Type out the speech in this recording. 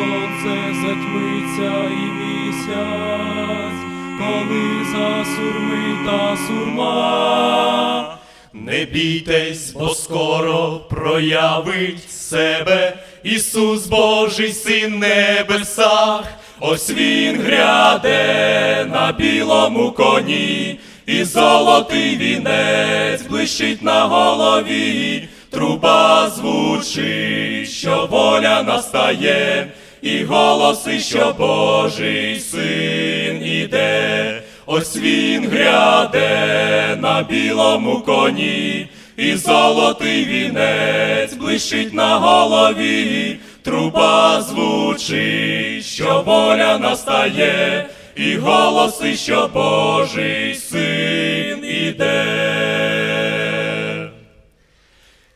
сонце затьмиться і місяць, коли засурмить та сурма. Не бійтесь, бо скоро проявить себе Ісус Божий Син небесах. Ось він гряде на білому коні, і золотий вінець блищить на голові, труба звучить, що воля настає, і голоси, що Божий син іде. Ось він гряде на білому коні, і золотий вінець блищить на голові, труба звучить, що воля настає, і голоси, що Божий син